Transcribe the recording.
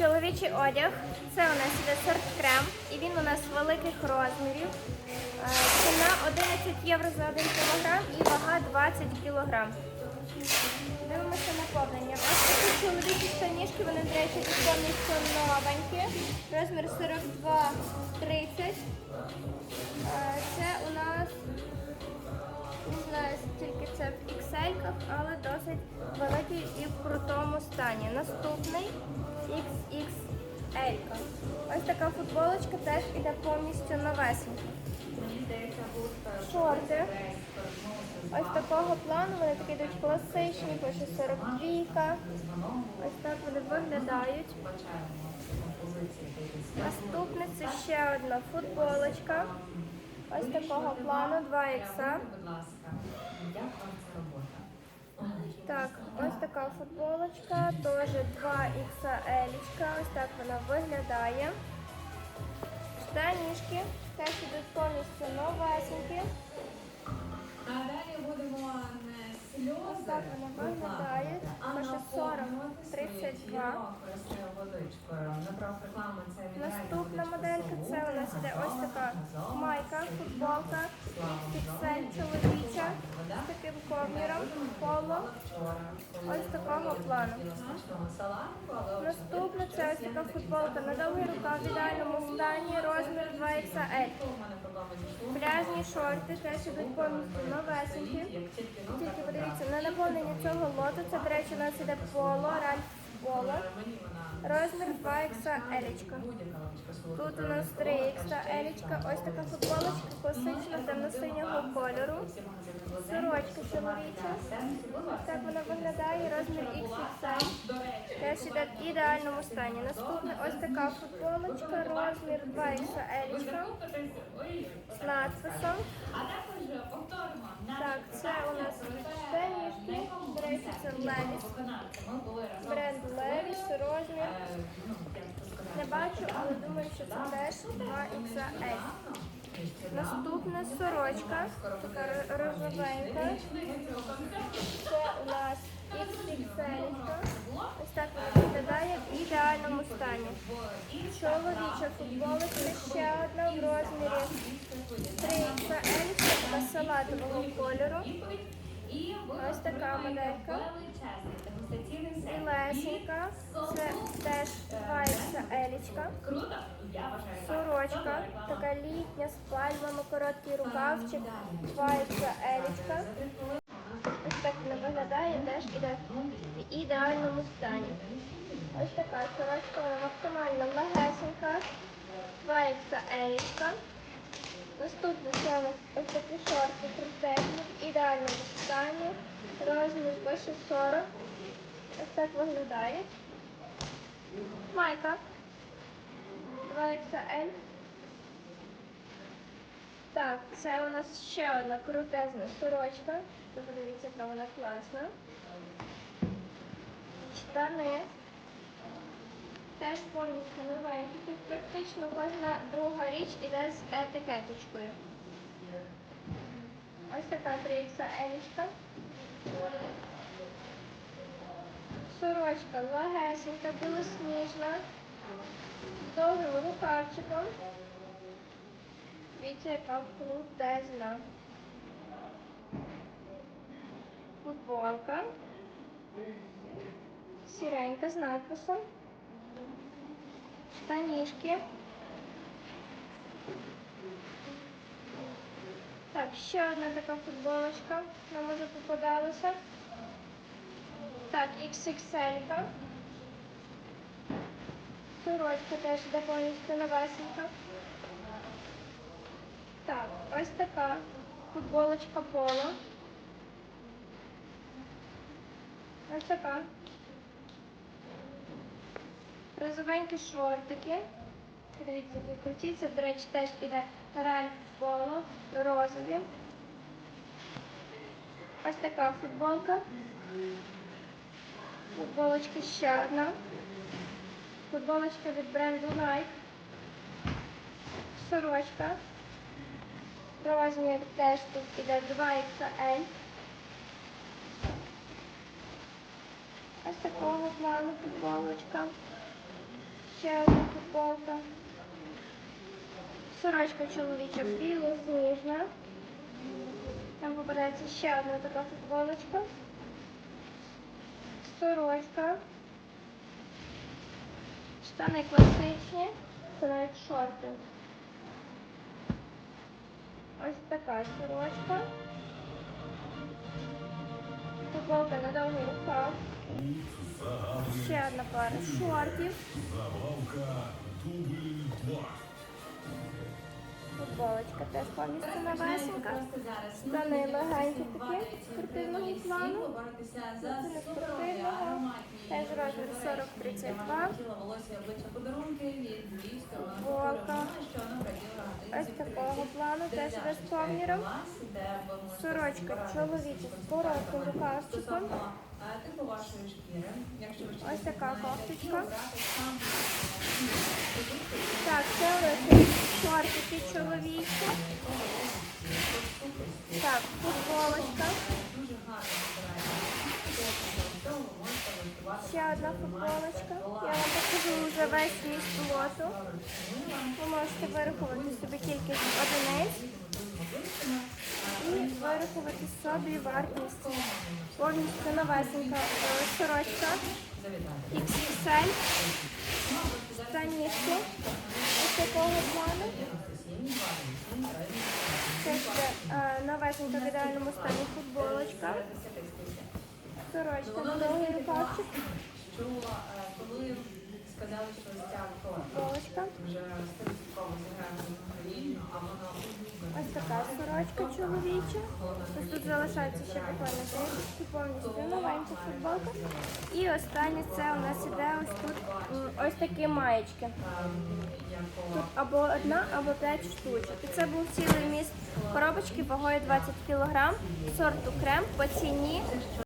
Чоловічий одяг. Це у нас іде сорт крем, і він у нас великих розмірів. Е, Ціна 11 євро за 1 кілограм і вага 20 кілограм. Дивимося наповнення. Ось такі чоловічі штанішки, вони, до речі, повністю новенькі. Розмір 42-30. Е, Це у нас не знаю, тільки це в XL, але досить великий і в стані. Наступний XXL. Ось така футболочка теж іде повністю новесенька. Шорти. Ось такого плану, вони такі йдуть класичні, пише 42. Ось так вони виглядають. Наступне це ще одна футболочка. Ось такого плану 2 ікса. Так, ось така футболочка, теж 2 XL. Ось так вона виглядає. Штанішки теж ідуть повністю новесенькі. А далі будемо сльози. Ось так вони виглядають. а Пише 40, 32. Користою водичкою. Направ рекламу це від Наступна моделька це у нас іде ось така майка, футболка, XXL чоловіча з таким коміром, поло. Ось такого плану. Наступна це ось така футболка на довгий рукав в ідеальному стані, розмір 2XL. Пляжні шорти теж ідуть повністю новесенькі. Тільки подивіться, на наповнення цього лоту, це, до речі, у нас іде поло, ральф поло. Розмір 2XL. Тут у нас 3XL. Ось така футболочка класична темно-синього кольору. Сорочка чоловіча. Так вона виглядає. Розмір XXL. Теж іде в ідеальному стані. Наступна ось така футболочка, розмір 2XL. З надписом. Так, це у нас штанішки. До речі, це Levi's. Бренд Levi's, розмір. Бачу, але думаю, що це теж 2XL. Наступна сорочка, така розовенька. Це у нас XXL. Ось так вона виглядає в ідеальному стані. Чоловіча футболочка ще одна в розмірі 3XL, така салатового кольору. Ось така моделька. Білесенька. Це теж 2XL. Сорочка, така літня з пальмами, короткий рукавчик, 2XL. Ось так вона виглядає, теж іде в ідеальному стані. Ось така сорочка, вона максимально легесенька, 2XL. Наступне це у нас ось такі шорти крутезні, в ідеальному стані, розмір пише 40. Ось так виглядає. Майка. 2XL. Так, це у нас ще одна крутезна сорочка. Подивіться, яка вона класна. Штани. Теж повністю новенькі. Тут практично кожна друга річ іде з етикеточкою. Ось така 3XL. Сорочка легесенька, білосніжна, довгим рукавчиком. Дивіться, яка крутезна. Футболка. Сіренька з надписом. Штанішки. Так, ще одна така футболочка. Нам уже попадалася. Так, XXL. -ка. Сорочка теж йде повністю новесенька. Так, ось така футболочка поло. Ось така. Розовенькі шортики. Дивіться, які до речі, теж іде ральф поло, розові. Ось така футболка. Футболочка ще одна. Футболочка від бренду Nike. Сорочка. Розмір теж тут іде 2XL. Ось такого плану футболочка. Ще одна футболка. Сорочка чоловіча білосніжна. Там попадається ще одна така футболочка. Сорочка. Штани класичні. Це навіть шорти. Ось така сорочка. Футболка на довгий рукав. Ще одна пара шортів. Футболочка теж повністю новесенька. Штани легенькі такі, спортивного плану. Теж розмір 40-32. Футболка. Ось такого плану, теж без комірів. Сорочка чоловіча з коротким рукавчиком. Ось така кофточка. Так, це ось шортики чоловічі. Так, футболочка. Ще одна футболочка. Я вам покажу вже весь міст лоту. Ви можете вирахувати собі кількість одиниць і вирахувати собі вартість. Повністю новесенька е, сорочка XXL. Штанішки. Ось такого плану. Це ще е, новесенька в ідеальному стані футболочка. Сорочка, довгий рукавчик, Чула, е, коли сказали, що ця форма футболочка. вже стовідсотково зіграє в Україну, а вона Ось така сорочка чоловіча. Ось тут залишається ще буквально трішечки, повністю новенька футболка. І останнє це у нас іде ось тут ось такі маєчки. Тут або одна, або п'ять штучок. І це був цілий міст коробочки вагою 20 кг, сорту крем по ціні